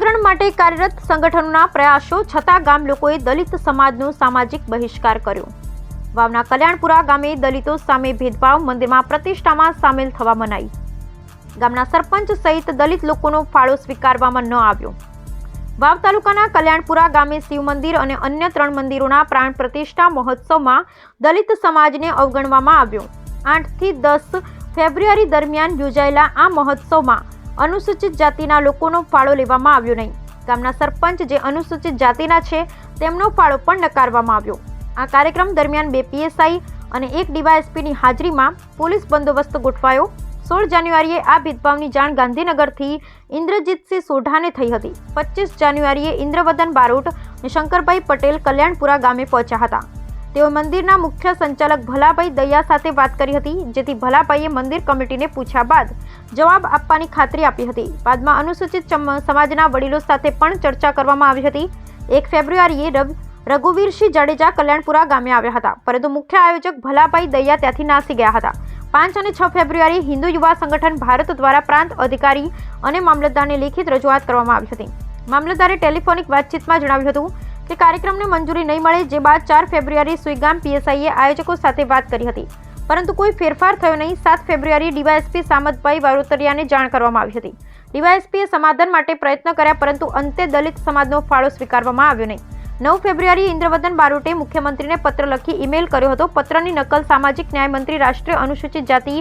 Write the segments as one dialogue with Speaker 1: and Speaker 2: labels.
Speaker 1: માટે કાર્યરત સંગઠનોના પ્રયાસો છતાં ગામ લોકોએ દલિત સમાજનો સામાજિક બહિષ્કાર કર્યો. વાવના કલ્યાણપુરા ગામે દલિતો સામે ભેદભાવ મંદિરમાં પ્રતિષ્ઠામાં સામેલ થવા મનાઈ. ગામના સરપંચ સહિત દલિત લોકોનો ફાળો સ્વીકારવામાં ન આવ્યો. વાવ તાલુકાના કલ્યાણપુરા ગામે શિવ મંદિર અને અન્ય ત્રણ મંદિરોના પ્રાણ પ્રતિષ્ઠા મહોત્સવમાં દલિત સમાજને અવગણવામાં આવ્યો. આઠથી દસ ફેબ્રુઆરી દરમિયાન યોજાયેલા આ મહોત્સવમાં અનુસૂચિત જાતિના લોકોનો ફાળો લેવામાં આવ્યો નહીં. ગામના સરપંચ જે અનુસૂચિત જાતિના છે, તેમનો ફાળો પણ નકારવામાં આવ્યો. આ કાર્યક્રમ દરમિયાન બે પીએસઆઈ અને એક ડીવાયએસપીની હાજરીમાં પોલીસ બંદોબસ્ત ગોઠવાયો. સોળ જાન્યુઆરીએ આ ભેદભાવની જાણ ગાંધીનગરથી ઇન્દ્રજીતસિંહ સોઢાને થઈ હતી. પચીસ જાન્યુઆરીએ ઇન્દ્રવદન બારોટ અને શંકરભાઈ પટેલ કલ્યાણપુરા ગામે પહોંચ્યા હતા. તેઓ મંદિરના મુખ્ય સંચાલક ભલાભાઈ દયા સાથે વાત કરી હતી, જેથી ભલાભાઈએ મંદિર કમિટીને પૂછ્યા બાદ જવાબ આપવાની ખાતરી આપી હતી. બાદમાં અનુસૂચિત સમાજના વડીલો સાથે પણ ચર્ચા કરવામાં આવી હતી. એક ફેબ્રુઆરીએ રવ- રઘુવીરસિંહ જાડેજા કલ્યાણપુરા ગામે આવ્યા હતા, પરંતુ મુખ્ય આયોજક ભલાભાઈ દયા ત્યાંથી નાસી ગયા હતા. પાંચ અને છ ફેબ્રુઆરી હિન્દુ યુવા સંગઠન ભારત દ્વારા પ્રાંત અધિકારી અને મામલતદારને લેખિત રજૂઆત કરવામાં આવી હતી. મામલતદારે ટેલિફોનિક વાતચીતમાં જણાવ્યું હતું કે કાર્યક્રમને મંજૂરી નહીં મળે, જે બાદ ચાર ફેબ્રુઆરી સુઈગામ પીએસઆઈએ આયોજકો સાથે વાત કરી હતી. પરંતુ કોઈ ફેરફાર થયો નહીં. સાત ફેબ્રુઆરી ડીવાયએસપી સામતભાઈ વારોતરિયાને જાણ કરવામાં આવી હતી. ડીવાયએસપીએ સમાધાન માટે પ્રયત્ન કર્યા, પરંતુ અંતે દલિત સમાજનો ફાળો સ્વીકારવામાં આવ્યો નહીં. નવ ફેબ્રુઆરીએ ઇન્દ્રવદન બારોટે મુખ્યમંત્રીને પત્ર લખી ઈમેલ કર્યો હતો. પત્રની નકલ સામાજિક ન્યાય મંત્રી રાષ્ટ્રીય અનુસૂચિત જાતિ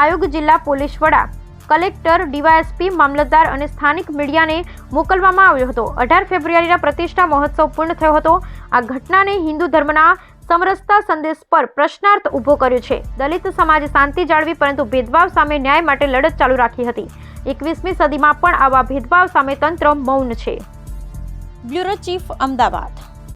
Speaker 1: આયોગ જિલ્લા પોલીસ વડા કલેક્ટર, ડીવાયએસપી, મામલતદાર અને સ્થાનિક મીડિયાને મોકલવામાં આવ્યો હતો. અઢાર ફેબ્રુઆરીના પ્રતિષ્ઠા મહોત્સવ પૂર્ણ થયો હતો. આ ઘટનાને હિન્દુ ધર્મના સમરસતા સંદેશ પર પ્રશ્નાર્થ ઊભો કર્યો છે. દલિત સમાજે શાંતિ જાળવી પરંતુ ભેદભાવ સામે ન્યાય માટે લડત ચાલુ રાખી હતી. એકવીસમી સદીમાં પણ આવા ભેદભાવ સામે તંત્ર મૌન છે.
Speaker 2: Bureau chief Ahmedabad.